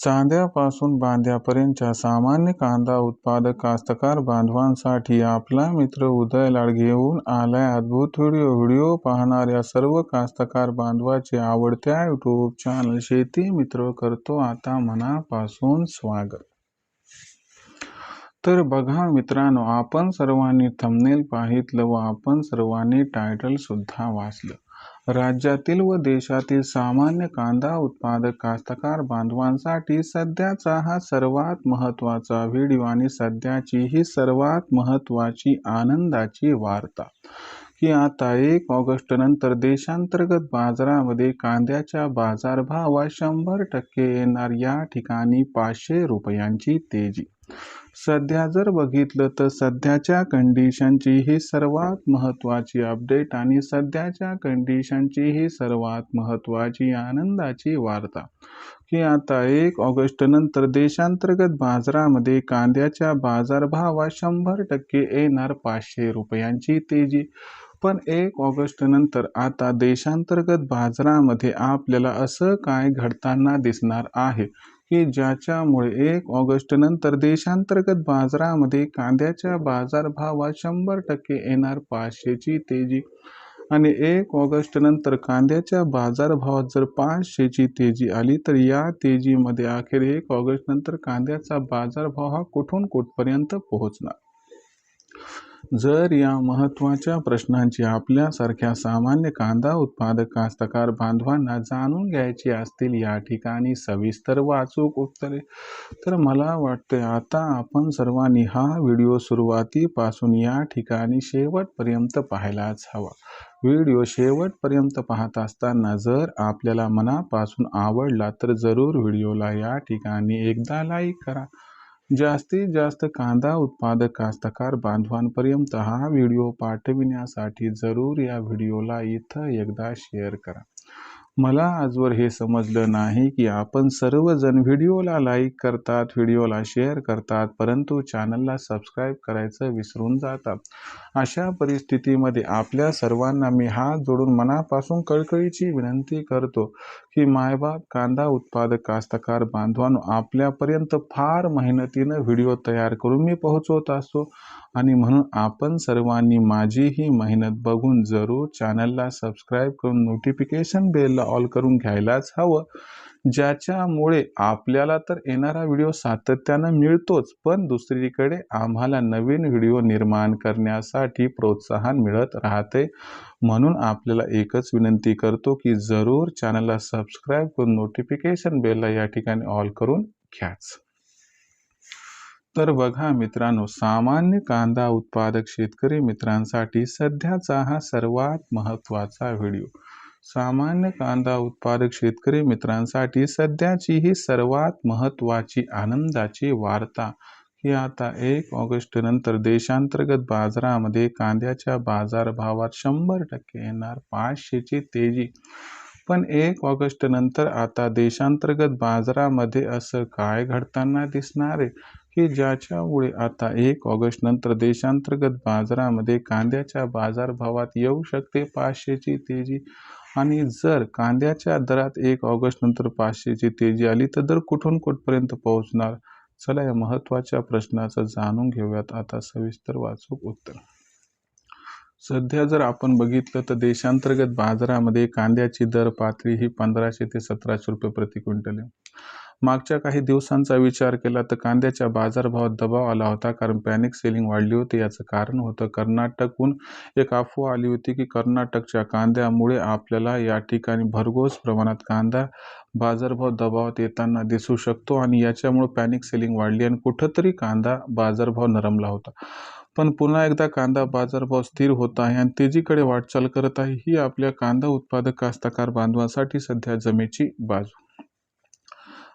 चांद्यापासून बांद्यापर्यंतच्या सामान्य कांदा उत्पादक कास्तकार बांधवांसाठी आपला मित्र उदय लाड घेऊन आलाय अद्भुत व्हिडिओ. व्हिडिओ पाहणाऱ्या सर्व कास्तकार बांधवाचे आवडत्या यूट्यूब चॅनल शेती मित्र करतो आता मनापासून स्वागत. तर बघा मित्रांनो आपण सर्वांनी थंबनेल पाहितलं व आपण सर्वांनी टायटल सुद्धा वाचलं. राज्यातील व देशातील सामान्य कांदा उत्पादक कास्तकार बांधवांसाठी सध्याचा हा सर्वात महत्त्वाचा व्हिडिओ आणि सध्याची ही सर्वात महत्त्वाची आनंदाची वार्ता. की आता एक ऑगस्ट नंतर देशांतर्गत बाजारामध्ये कांद्याच्या बाजारभावात शंभर टक्के येणार या ठिकाणी पाचशे रुपयांची तेजी. सध्या जर बघितलं तर सध्याच्या कंडिशनची ही सर्वात महत्त्वाची अपडेट आणि सध्याच्या कंडिशनची ही सर्वात महत्त्वाची आनंदाची वार्ता. की आता एक ऑगस्ट नंतर देशांतर्गत बाजारामध्ये कांद्याच्या बाजारभावात शंभर टक्के येणार पाचशे रुपयांची तेजी. पण एक ऑगस्ट नंतर आता देशांतर्गत बाजारामध्ये आपल्याला असं काय घडताना दिसणार आहे? की ज्याच्यामुळे एक ऑगस्ट नंतर देशांतर्गत बाजारामध्ये कांद्याच्या बाजारभावात शंभर टक्के येणार पाचशेची तेजी आणि एक ऑगस्ट नंतर कांद्याच्या बाजारभावात जर पाचशेची तेजी आली तर या तेजीमध्ये अखेर एक ऑगस्ट नंतर कांद्याचा बाजारभाव हा कुठून कुठपर्यंत पोहोचणार? जर या महत्त्वाच्या प्रश्नांची आपल्यासारख्या सामान्य कांदा उत्पादक कास्तकार बांधवांना जाणून घ्यायची असतील या ठिकाणी सविस्तर वाचूक उत्तरे. तर मला वाटते आता आपण सर्वांनी हा व्हिडिओ सुरुवातीपासून या ठिकाणी शेवटपर्यंत पाहायलाच हवा. व्हिडिओ शेवटपर्यंत पाहत असताना जर आपल्याला मनापासून आवडला तर जरूर व्हिडिओला या ठिकाणी एकदा लाईक करा. जास्तीत जास्त कांदा उत्पादक कास्तकार बांधवांपर्यंत हा व्हिडिओ पाठविण्यासाठी जरूर या व्हिडिओला इथं एकदा शेअर करा. मला आजवर हे समजलं नाही की आपण सर्वजण व्हिडिओला लाईक करतात व्हिडिओला शेअर करतात परंतु चॅनलला सबस्क्राईब करायचं विसरून जातात. अशा परिस्थितीमध्ये आपल्या सर्वांना मी हात जोडून मनापासून कळकळीची विनंती करतो की मायबाप कांदा उत्पादक कास्तकार बांधवांनो आपल्यापर्यंत फार मेहनतीनं व्हिडिओ तयार करून मी पोहोचवत असतो. आणि म्हणून आपण सर्वांनी माझी ही मेहनत बघून जरूर चॅनलला सबस्क्राईब करून नोटिफिकेशन बेलला ऑल करून घ्यायलाच हवं. ज्याच्यामुळे आपल्याला तर येणारा व्हिडिओ सातत्यानं मिळतोच पण दुसरीकडे आम्हाला नवीन व्हिडिओ निर्माण करण्यासाठी प्रोत्साहन मिळत राहते. म्हणून आपल्याला एकच विनंती करतो की जरूर चॅनलला सबस्क्राईब करून नोटिफिकेशन बेलला या ठिकाणी ऑल करून घ्याच. तर बघा मित्रांनो सामान्य कांदा उत्पादक शेतकरी मित्रांसाठी सध्याचा हा सर्वात महत्त्वाचा व्हिडिओ. सामान्य कांदा उत्पादक शेतकरी मित्रांसाठी सध्याची ही सर्वात महत्त्वाची आनंदाची वार्ता. की आता एक ऑगस्ट नंतर देशांतर्गत बाजारामध्ये कांद्याच्या बाजारभावात शंभर टक्के येणार पाचशेची तेजी. पण एक ऑगस्ट नंतर आता देशांतर्गत बाजारामध्ये असं काय घडताना दिसणार आहे? की ज्याच्यामुळे आता एक ऑगस्ट नंतर देशांतर्गत बाजारामध्ये कांद्याच्या बाजारभावात येऊ शकते पाचशेची तेजी? आणि जर कांद्याच्या दरात एक ऑगस्ट नंतर पाचशेची तेजी आली तर दर कुठून कुठपर्यंत पोहोचणार? चला या महत्त्वाच्या प्रश्नाचं जाणून घेऊयात. आता सविस्तर वाचूक उत्तर. सध्या जर आपण बघितलं तर देशांतर्गत बाजारामध्ये कांद्याची दर पातळी ही पंधराशे ते सतराशे रुपये प्रति क्विंटल आहे. मागच्या काही दिवसांचा विचार केला तर कांद्याच्या बाजारभावात दबाव आला होता कारण पॅनिक सेलिंग वाढली होती. याचं कारण होतं कर्नाटकहून एक अफवा आली होती की कर्नाटकच्या कांद्यामुळे आपल्याला या ठिकाणी भरघोस प्रमाणात कांदा बाजारभाव दबावात येताना दिसू शकतो आणि याच्यामुळे पॅनिक सेलिंग वाढली आणि कुठंतरी कांदा बाजारभाव नरमला होता. पण पुन्हा एकदा कांदा बाजारभाव स्थिर होत आहे आणि तेजीकडे वाटचाल करत आहे. ही आपल्या कांदा उत्पादक कास्तकार बांधवांसाठी सध्या जमेची बाजू.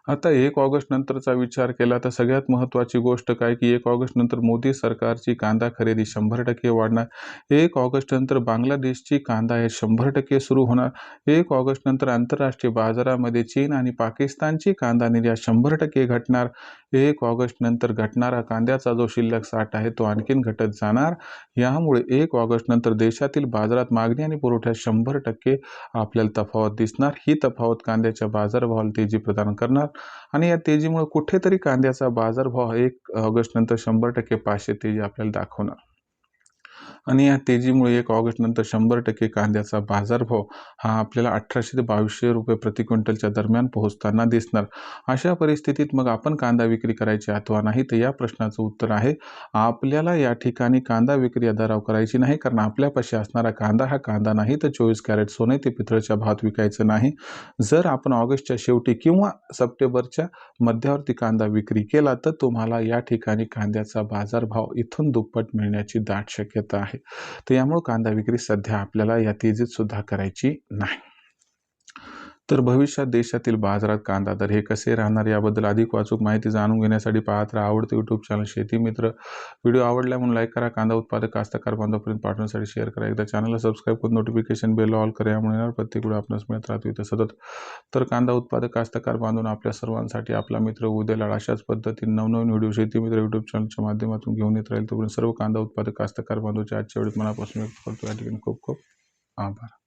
आता एक ऑगस्ट नंतरचा विचार केला तर सगळ्यात महत्त्वाची गोष्ट काय की एक ऑगस्ट नंतर मोदी सरकारची कांदा खरेदी शंभर टक्के वाढणार. एक ऑगस्ट नंतर बांगलादेशची कांदा हे शंभर टक्के सुरू होणार. एक ऑगस्ट नंतर आंतरराष्ट्रीय बाजारामध्ये चीन आणि पाकिस्तानची कांदा निर्यात शंभर टक्के घटणार. एक ऑगस्ट नंतर घटणारा कांद्याचा जो शिल्लक साठ आहे तो आणखीन घटत जाणार. यामुळे एक ऑगस्ट नंतर देशातील बाजारात मागणी आणि पुरवठ्यात शंभर टक्के आपल्याला तफावत दिसणार. ही तफावत कांद्याच्या बाजारभावाला तेजी प्रदान करणार. आणि या तेजीमुळे कुठेतरी कांद्याचा बाजारभाव एक ऑगस्ट नंतर शंभर टक्के पाचशे तेजी आपल्याला दाखवणार. आणि या तेजीमुळे एक ऑगस्टनंतर शंभर टक्के कांद्याचा बाजारभाव हा आपल्याला अठराशे ते बावीसशे रुपये प्रति क्विंटलच्या दरम्यान पोहोचताना दिसणार. अशा परिस्थितीत मग आपण कांदा विक्री करायची अथवा नाही तर या प्रश्नाचं उत्तर आहे आपल्याला या ठिकाणी कांदा विक्री आधाराव करायची नाही कारण आपल्यापाशी असणारा कांदा हा कांदा नाही तर चोवीस कॅरेट सोने ते पितळच्या भात विकायचं नाही. जर आपण ऑगस्टच्या शेवटी किंवा सप्टेंबरच्या मध्यावरती कांदा विक्री केला तर तुम्हाला या ठिकाणी कांद्याचा बाजारभाव इथून दुप्पट मिळण्याची दाट शक्यता आहे. तर यामुळे कांदा विक्री सध्या आपल्याला या तेजीत सुद्धा करायची नाही. तर भविष्यात देशातील बाजारात कांदा दर हे कसे राहणार याबद्दल अधिक वाचूक माहिती जाणून घेण्यासाठी पाहत राहा आवडते यूट्यूब चॅनल शेती मित्र. व्हिडिओ आवडला म्हणून लाईक करा कांदा उत्पादक कास्तकार बांधवापर्यंत पाठवण्यासाठी शेअर करा. एकदा चॅनलला सबस्क्राईब करून नोटिफिकेशन बेल ऑल करा. यामुळे येणार प्रत्येक व्हिडिओ आपणास मिळत राहतो इथं सतत. तर कांदा उत्पादक कास्तकार बांधून आपल्या सर्वांसाठी आपला मित्र उद्या लाड अशाच पद्धतीने नवनवीन व्हिडिओ शेती मित्र यूट्यूब चॅनलच्या माध्यमातून घेऊन येत राहील. तोपर्यंत सर्व कांदा उत्पादक कास्तकार बांधूच्या आजच्या वेळी मनापासून व्यक्त करतो. या ठिकाणी खूप खूप आभार.